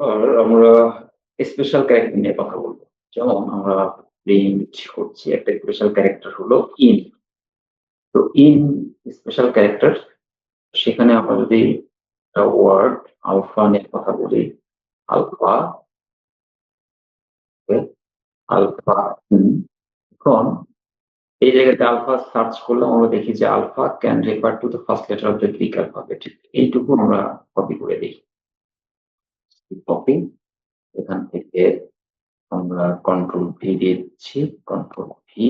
আর আমরা special character নিয়ে কথা বলব। যেমন আমরা প্রিন্ট করছি একটা স্পেশাল ক্যারেক্টার হলো ইন। তো ইন স্পেশাল ক্যারেক্টার সেখানে আমরা যদি একটা ওয়ার্ড আলফা নিয়ে কথা বলি, আলফা আলফা এখন এই জায়গাতে আলফা সার্চ করলাম আমরা দেখি যে alpha can refer to the first letter of the Greek alphabet. এইটুকু আমরা কপি করে দেই। কপি এখান থেকে আমরা কন্ট্রোল ভি দিচ্ছি কন্ট্রোল ভি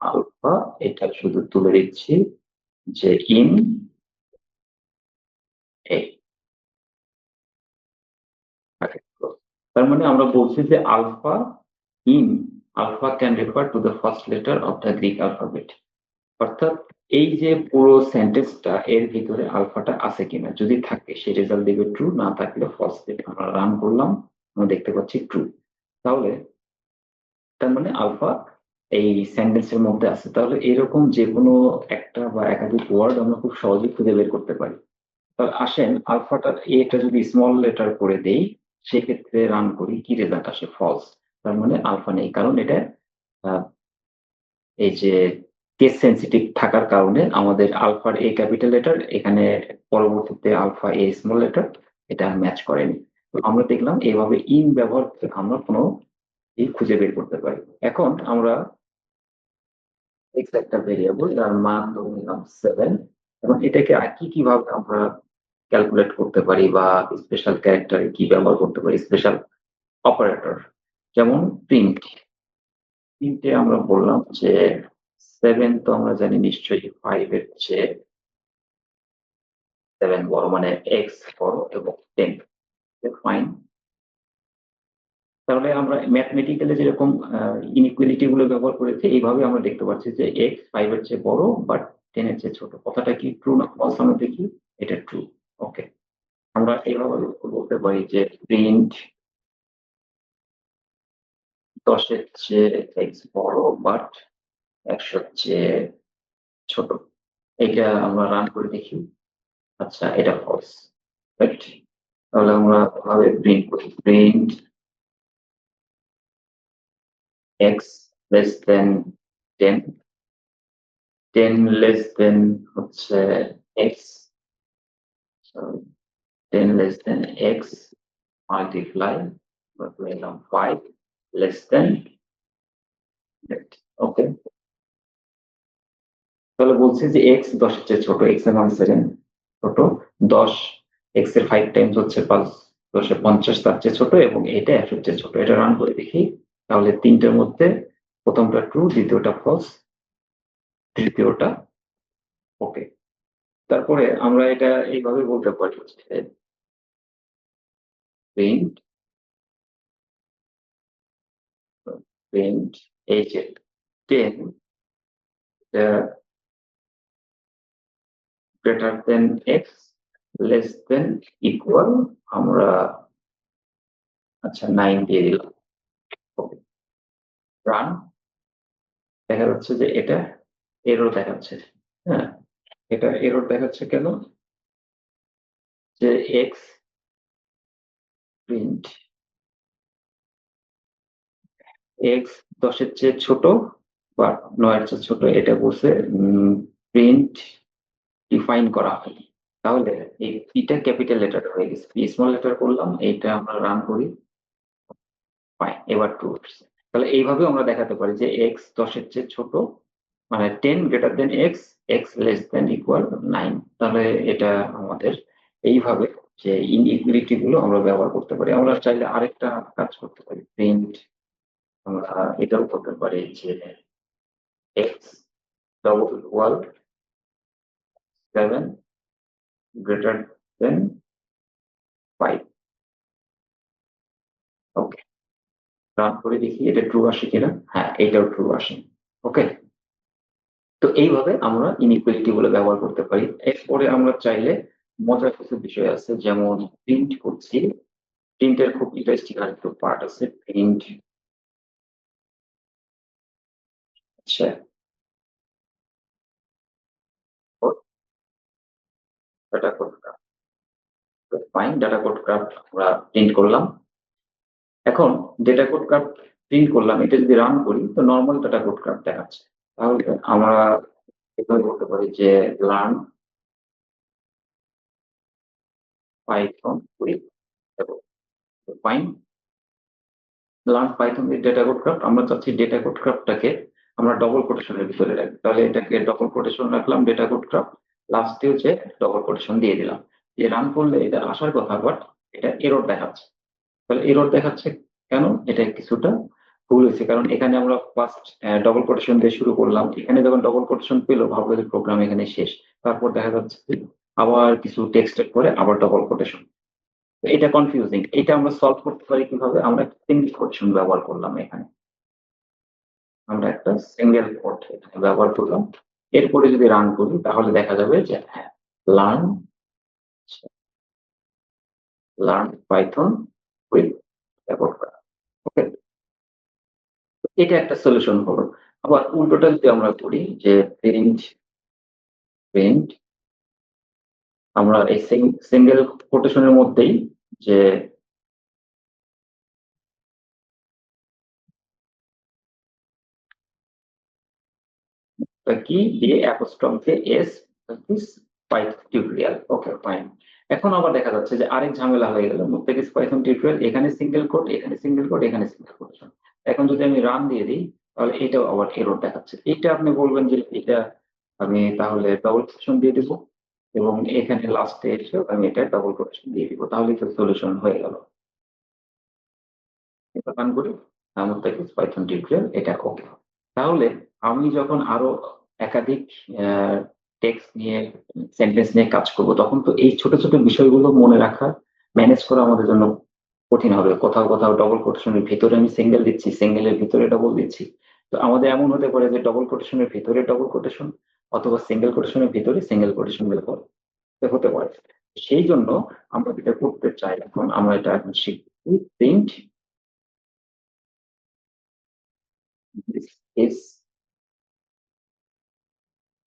আলফা এটা শুধু তুলে দিচ্ছি যে ইন এ তার মানে আমরা বলছি যে alpha in alpha can refer to the first letter of the Greek alphabet অর্থাৎ এই যে পুরো সেন্টেন্সটা এর ভিতরে আলফাটা আছে কিনা, যদি থাকে, সে রেজাল্ট দেবে ট্রু না থাকলে ফলস দেবে আমরা রান করলাম, আমরা দেখতে পাচ্ছি ট্রু তাহলে, তার মানে আলফা এই সেন্টেন্সের মধ্যে আছে। তাহলে এরকম যে কোনো একটা বা একাধিক ওয়ার্ড আমরা খুব সহজেই খুঁজে বের করতে পারি। তাহলে আসেন, আলফাটা, এটা যদি স্মল লেটার করে দেই, সেক্ষেত্রে রান করি, কি রেজাল্ট আসে? ফলস তার মানে আলফা নেই। কারণ এটা এই যে কেস সেন্সিটিভ থাকার কারণে আমাদের আলফার এ ক্যাপিটাল লেটার এখানে পরবর্তীতে আলফা এ স্মল লেটার এটা ম্যাচ করেনি। আমরা দেখলাম এভাবে ইন ব্যবহার করে আমরা কোনো এই খুঁজে বের করতে পারি। এখন আমরা এক্স একটা ভেরিয়েবল যার মান ধরে নিলাম সেভেন এবং এটাকে কি কীভাবে আমরা ক্যালকুলেট করতে পারি বা স্পেশাল ক্যারেক্টারে কি ব্যবহার করতে পারি স্পেশাল অপারেটর যেমন প্রিন্ট প্রিন্টে আমরা বললাম যে সেভেন তো আমরা জানি নিশ্চয়ই ফাইভ এর চেয়ে সেভেন বড় মানে এক্স বড় এবং টেন ফাইন তাহলে আমরা ম্যাথমেটিক্যালি যেরকম ইনইকুয়ালিটি গুলো ব্যবহার করেছি, এইভাবে আমরা দেখতে পাচ্ছি যে এক্স ফাইভ এর চেয়ে বড় বাট টেন এর চেয়ে ছোট। কথাটা কি ট্রু না ফলস আমরা দেখি? এটা ট্রু ওকে আমরা এইভাবে বলতে পারি যে প্রিন্ট দশের চেয়ে এক্স বড় বাট একশোর চেয়ে ছোট। এটা আমরা রান করে দেখি। আচ্ছা এটা ফলস রাইট তাহলে আমরা ভাবে প্রিন্ট করি। Print X less than ten ten less than হচ্ছে X ten less than X multiply পেলাম ফাইভ লেস দেন ওকে তাহলে বলছি যে এক্স দশের চেয়ে ছোট এক্সের মান সেভেন ছোট, দশ এক্সের ফাইভ টাইমস হচ্ছে পাঁচ দশে পঞ্চাশ তার চেয়ে ছোট এবং এটা একশোর চেয়ে ছোট। এটা রান করে দেখি। তাহলে তিনটের মধ্যে প্রথমটা ট্রু দ্বিতীয়টা ফলস তৃতীয়টা ওকে তারপরে আমরা এটা এইভাবে বলতে পারি যে প্রিন্ট প্রিন্ট এই যে ten greater than X less than equal আমরা আচ্ছা নাইন দিয়ে দিলাম। ওকে রান দেখা যাচ্ছে যে এটা এরর দেখাচ্ছে হ্যাঁ? এটা এরর দেখাচ্ছে কেন? যে এক্স প্রিন্ট এক্স দশের চেয়ে ছোট বা নয়ের চেয়ে ছোট, এটা বলছে প্রিন্ট ডিফাইন করা হয় তাহলে এই পিটা ক্যাপিটাল লেটার হয়ে গেছে। পি স্মল লেটার করলাম, এইটা আমরা রান করি। ফাইন এবার টু আসছে তাহলে এইভাবে আমরা দেখাতে পারি যে এক্স দশের চেয়ে ছোট মানে ten greater than X X less than equal nine তাহলে এটা আমাদের এইভাবে যে ইনইকুয়ালিটি গুলো আমরা ব্যবহার করতে পারি। আমরা চাইলে আরেকটা কাজ করতে পারি। প্রিন্ট আমরা এটাও করতে পারি যে X double equal 7 greater than 5 okay run করে দেখি, এটা ট্রু আসে কিনা? হ্যাঁ এটাও ট্রু আসে। ওকে তো এইভাবে আমরা ইনইকুয়ালিটি বলে ব্যবহার করতে পারি। এরপরে আমরা চাইলে মজার কিছু বিষয় আছে, যেমন প্রিন্ট করছি। প্রিন্টের খুব ইন্টারেস্টিং আর একটু পার্ট আছে। প্রিন্ট আচ্ছা। Data code fine data code craft আমরা প্রিন্ট করলাম। এখন ডেটা কোড গ্রাফ প্রিন্ট করলাম, এটা যদি রান করি, তো নর্মাল ডেটা কোড গ্রাফ দেখাচ্ছে। তাহলে আমরা এভাবে বলতে পারি যে learn Python with fine learn Python data code craft আমরা চাচ্ছি ডেটা কোড ক্রাফটটাকে আমরা ডবল কোটেশনের ভিতরে রাখি। তাহলে এটাকে ডবল কোটেশন রাখলাম ডেটা কোড ক্রাফট লাস্টে হচ্ছে ডবল কোটেশন দিয়ে দিলাম। যে রান করলে এটা আসার কথা বাট এটা এরর দেখাচ্ছে। তাহলে এরর দেখাচ্ছে কেন? এটা কিছুটা ভুল হয়েছে, কারণ এখানে আমরা ফার্স্ট ডবল কোটেশন দিয়ে শুরু করলাম। এখানে যখন ডবল কোটেশন পেল, ভাবলো যে প্রোগ্রাম এখানে শেষ। তারপর দেখা যাচ্ছে আবার কিছু টেক্সটের পরে আবার ডবল কোটেশন এটা কনফিউজিং এটা আমরা সলভ করতে পারি কীভাবে? আমরা সিঙ্গেল কোটেশন ব্যবহার করলাম এখানে। আমরা একটা সিঙ্গেল কোড এখানে ব্যবহার করলাম। এরপরে যদি রান করি, তাহলে দেখা যাবে যে হ্যাঁ learn learn Python with record করা। ওকে এটা একটা সলিউশন হলো। আবার উল্টোটা যদি আমরা করি যে প্রিন্ট প্রিন্ট আমরা এই সিঙ্গেল কোটেশনের মধ্যেই যে কি? দিয়ে অ্যাপোস্ট্রফ দিয়ে S Python tutorial okay fine এখন আবার দেখা যাচ্ছে যে আরেক ঝামেলা হয়ে গেল। মুক্তাকিস পাইথন টিউটোরিয়াল এখানে সিঙ্গেল কোড এখানে সিঙ্গেল কোড এখানে সিঙ্গেল কোড এখন যদি আমি রান দিয়ে দিই, তাহলে এটাও আবার এরর দেখাচ্ছে। এটা আপনি বলবেন যে এটা আমি তাহলে ডবল কোটেশন দিয়ে দেবো এবং এখানে লাস্টে এসে আমি এটা ডবল কোটেশন দিয়ে দিব। তাহলে তো সলিউশন হয়ে গেল। এটা রান করি। মুক্তাকিস পাইথন টিউটোরিয়াল এটা ওকে তাহলে আমি যখন আরও একাধিক টেক্সট নিয়ে সেন্টেন্স নিয়ে কাজ করব, তখন তো এই ছোট ছোট বিষয়গুলো মনে রাখা ম্যানেজ করা আমাদের জন্য কঠিন হবে। কোথাও কোথাও ডবল কোটেশনের ভিতরে আমি সিঙ্গেল দিচ্ছি সিঙ্গেলের ভিতরে ডবল দিচ্ছি। তো আমাদের এমন হতে পারে যে ডবল কোটেশনের ভিতরে ডবল কোটেশন অথবা সিঙ্গেল কোটেশনের ভিতরে সিঙ্গেল কোটেশন ব্যবহার হতে পারে। সেই জন্য আমরা যেটা করতে চাই, এখন আমরা এটা এখন শিখছি print is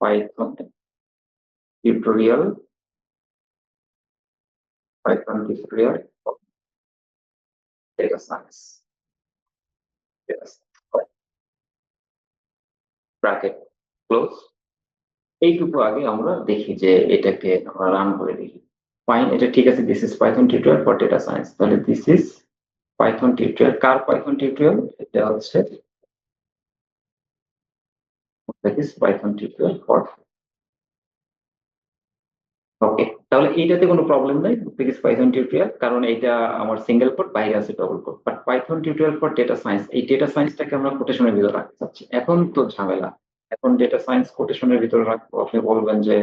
Python. Tutorial. Python tutorial. Of data science. Yes. Bracket. Close. এইটুকু আগে আমরা দেখি যে এটাকে আমরা রান করে দেখি। ফাইন এটা ঠিক আছে this is Python tutorial for data science তাহলে দিস ইজ পাইথন টিউটোরিয়াল কার পাইথন টিউটোরিয়াল এটা হচ্ছে that is Python tutorial for ওকে তাহলে এইটাতে কোনো প্রবলেম নাই বিকজ পাইথন টিউটোরিয়াল কারণ এটা আমার সিঙ্গেল কোড বাইরে আছে double code but Python tutorial for data science এই ডেটা সায়েন্সটাকে আমরা কোটেশনের ভিতরে রাখতে চাচ্ছি। এখন তো ঝামেলা, এখন ডেটা সায়েন্স কোটেশনের ভিতরে রাখব, আপনি বলবেন যে,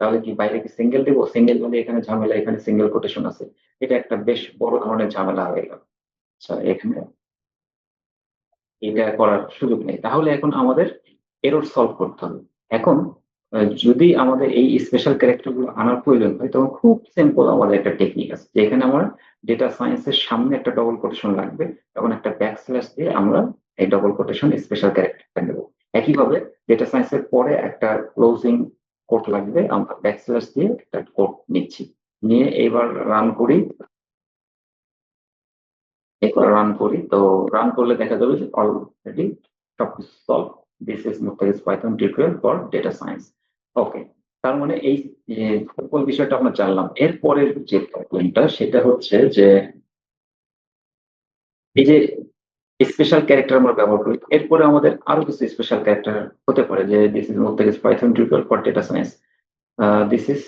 তাহলে কি বাইরে কি সিঙ্গেল দেবো? সিঙ্গেল মানে এখানে ঝামেলা, এখানে সিঙ্গেল কোটেশন আছে। এটা একটা বেশ বড় ধরনের ঝামেলা হয়ে গেল। আচ্ছা এখানে এটা করার সুযোগ নেই। তাহলে এখন আমাদের এরর সলভ করতে হবে। এখন যদি আমাদের এই স্পেশাল ক্যারেক্টারগুলো আনার প্রয়োজন হয়, তখন খুব সিম্পল আমাদের একটা টেকনিক আছে, যেখানে আমার ডেটা সায়েন্সের সামনে একটা ডবল কোটেশন লাগবে, তখন একটা ব্যাক স্ল্যাশ দিয়ে আমরা এই ডবল কোটেশন স্পেশাল ক্যারেক্টারটা নেব। একইভাবে ডেটা সায়েন্সের পরে একটা ক্লোজিং কোড লাগবে, আমরা ব্যাক স্ল্যাশ দিয়ে একটা কোড নিচ্ছি। নিয়ে এবার রান করি। রান করি, তো রান করলে দেখা যাবে যে অলরেডি সবকিছু solve this is Muktagis Python tutorial for data science okay তার মানে এই সকল বিষয়টা আমরা জানলাম? এরপরের যে প্রবলেমটা সেটা হচ্ছে যে এই যে স্পেশাল ক্যারেক্টার আমরা ব্যবহার করি, এরপরে আমাদের আরও কিছু স্পেশাল ক্যারেক্টার হতে পারে যে this is Muktagis Python tutorial for data science this is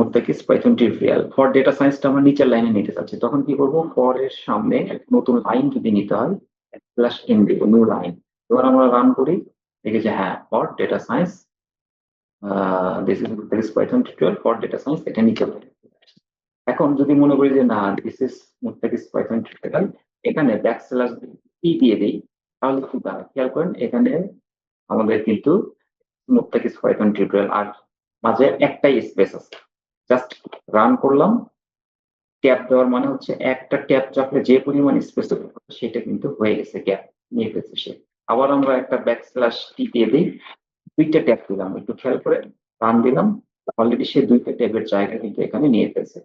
Muktakis Python tutorial for data সায়েন্সটা আমরা নিচের লাইনে নিতে চাচ্ছি। তখন কি করব? ফর এর সামনে নতুন লাইন যদি নিতে হয় প্লাস এন দিব নিউ লাইন এবার আমরা রান করি, দেখি যে হ্যাঁ for data science this is Muktakis Python tutorial for data science এটা নিচে এখন যদি মনে করি যে না this is Muktakis Python tutorial এখানে ব্যাক স্ল্যাশ ই দিয়ে দিই, তাহলে কি দাঁড়ায় খেয়াল করেন, এখানে আমাদের কিন্তু মুক্তাকিস পাইথন টিউটোরিয়াল আর মাঝে একটাই স্পেস আছে। জাস্ট রান করলাম ট্যাপ দেওয়ার মানে হচ্ছে একটা ট্যাপ চাপলে যে পরিমাণ স্পেস সেটা কিন্তু হয়ে গেছে গ্যাপ নিয়ে ফেলছে সে। আবার আমরা একটা ব্যাক স্ল্যাশ টি দিয়ে দিই। দুইটা ট্যাপ দিলাম, একটু খেয়াল করে রান দিলাম। অলরেডি সে দুইটা ট্যাবের জায়গা কিন্তু এখানে নিয়ে ফেলছে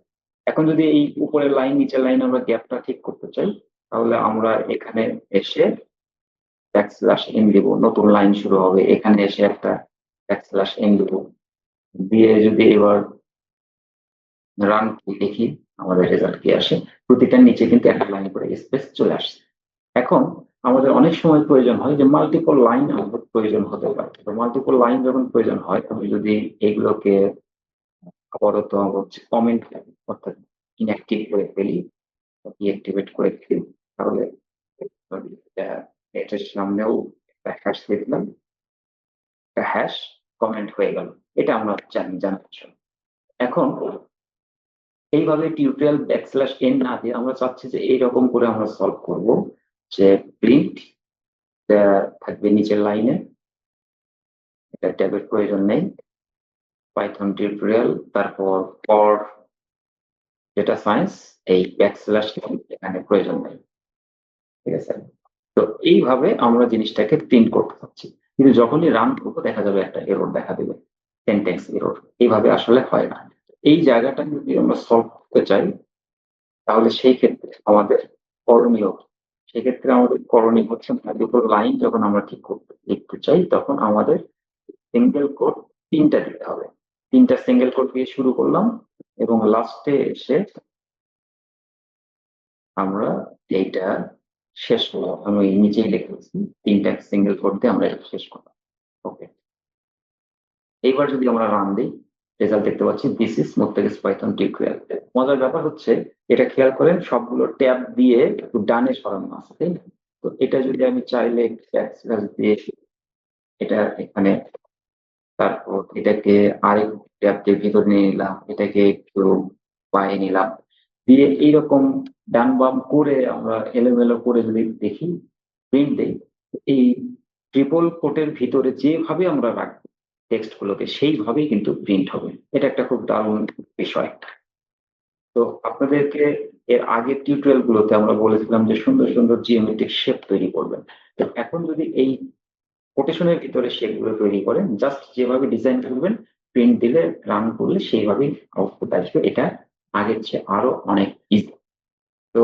এখন যদি এই উপরের লাইন নিচের লাইন আমরা গ্যাপটা ঠিক করতে চাই, তাহলে আমরা এখানে এসে ব্যাকস্ল্যাশ এন দিব। নতুন লাইন শুরু হবে, এখানে এসে একটা ব্যাকস্ল্যাশ এন দিব। দিয়ে যদি এবার রান দেখি, আমাদের রেজাল্ট কি আসে? প্রতিটার নিচে কিন্তু একটা লাইন করে স্পেস চলে আসছে। এখন আমাদের অনেক সময় প্রয়োজন হয় যে মাল্টিপল লাইন আমাদের প্রয়োজন হতে পারে। তো মাল্টিপল লাইন যখন প্রয়োজন হয় আমি যদি এগুলোকে আপাতত কমেন্ট অর্থাৎ ইনঅ্যাক্টিভ করে ফেলি ডিঅ্যাক্টিভেট করে ফেলি, তাহলে এটার সামনেও একটা হ্যাশ লিখলাম একটা হ্যাশ কমেন্ট হয়ে গেল। এটা আমরা জানি, জানার জন্য। এখন এইভাবে টিউটোরিয়াল ব্যাকস্ল্যাশ এন না দিয়ে আমরা চাচ্ছি যে এইরকম করে আমরা সলভ করব। যে প্রিন্ট থাকবে নিচের লাইনে এটা ট্যাবের প্রয়োজন নেই। পাইথন টিউটোরিয়াল তারপর ফর ডেটা সায়েন্স এই ব্যাকস্ল্যাশ এখানে প্রয়োজন নেই। ঠিক আছে? তো এইভাবে আমরা জিনিসটাকে প্রিন্ট করতে পারছি কিন্তু যখনই রান করব, দেখা যাবে একটা এরর দেখা দেবে। সেন্টেন্স এরর এইভাবে আসলে হয় না। এই জায়গাটা যদি আমরা সলভ করতে চাই, তাহলে সেই ক্ষেত্রে আমাদের করণীয় সেক্ষেত্রে আমাদের করণীয় হচ্ছে দুটো লাইন যখন আমরা ঠিক করতে লিখতে চাই, তখন আমাদের সিঙ্গেল কোড তিনটা দিতে হবে। তিনটা সিঙ্গেল কোড দিয়ে শুরু করলাম এবং লাস্টে এসে আমরা এইটা শেষ করলাম। আমি নিচেই লিখেছি তিনটা সিঙ্গেল কোড দিয়ে আমরা এটা শেষ করলাম। ওকে এইবার যদি আমরা রান দিই রেজাল্ট দেখতে পাচ্ছি this is Mottages Python tutorial মজার ব্যাপার হচ্ছে, এটা খেয়াল করেন, সবগুলো ট্যাব দিয়ে একটু ডানে সরানো আছে, তাই না? তো এটা যদি আমি চাইলে দিয়ে এটা এখানে, তারপর এটাকে আরেক ট্যাব দিয়ে ভিতরে নিয়ে নিলাম, এটাকে একটু বাইরে নিলাম। দিয়ে এইরকম ডান বাম করে আমরা এলোমেলো করে যদি দেখি প্রিন্ট দেই, এই ট্রিপল কোটের ভিতরে যেভাবে আমরা রাখব টেক্সট গুলোকে সেইভাবেই কিন্তু প্রিন্ট হবে। এটা একটা খুব দারুণ বিষয়। তো আপনাদেরকে এর আগের টিউটোরিয়াল গুলোতে আমরা বলেছিলাম যে সুন্দর সুন্দর জিওমেট্রিক শেপ তৈরি করবেন। তো এখন যদি এই কোটেশনের ভিতরে শেপগুলো তৈরি করেন জাস্ট যেভাবে ডিজাইন করবেন প্রিন্ট দিলে রান করলে সেইভাবেই আউটপুট আসবে। এটা আগের চেয়ে আরও অনেক ইজি তো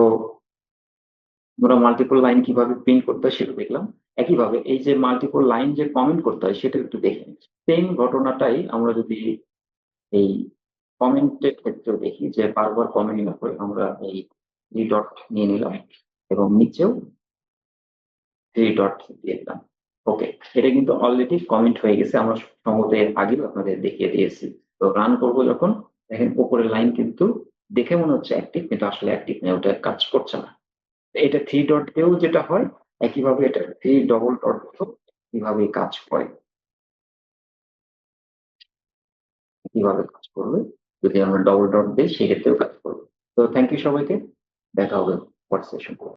আমরা মাল্টিপল লাইন কীভাবে প্রিন্ট করতে সেটা দেখলাম। একইভাবে এই যে মাল্টিপল লাইন যে কমেন্ট করতে হয়, সেটা একটু দেখে সেম ঘটনাটাই আমরা যদি এই কমেন্টের ক্ষেত্রেও দেখি, যে বারবার কমেন্ট না করে আমরা এই থ্রি ডট নিয়ে নিলাম এবং নিচেও থ্রি ডট দিয়ে দিলাম। ওকে এটা কিন্তু অলরেডি কমেন্ট হয়ে গেছে। আমরা সম্ভবত এর আগেও আপনাদের দেখিয়ে দিয়েছি। তো রান করব যখন, দেখেন উপরের লাইন কিন্তু দেখে মনে হচ্ছে অ্যাক্টিভ কিন্তু আসলে অ্যাক্টিভ নেই ওটা কাজ করছে না। এটা থ্রি ডট দিয়েও যেটা হয় একইভাবে এটা এই ডবল ডট কীভাবে কাজ করে। কীভাবে কাজ করবে। যদি আমরা ডবল ডট দিই, সেক্ষেত্রেও কাজ করবে। তো থ্যাংক ইউ সবাইকে। দেখা হবে হোয়াটস সেশন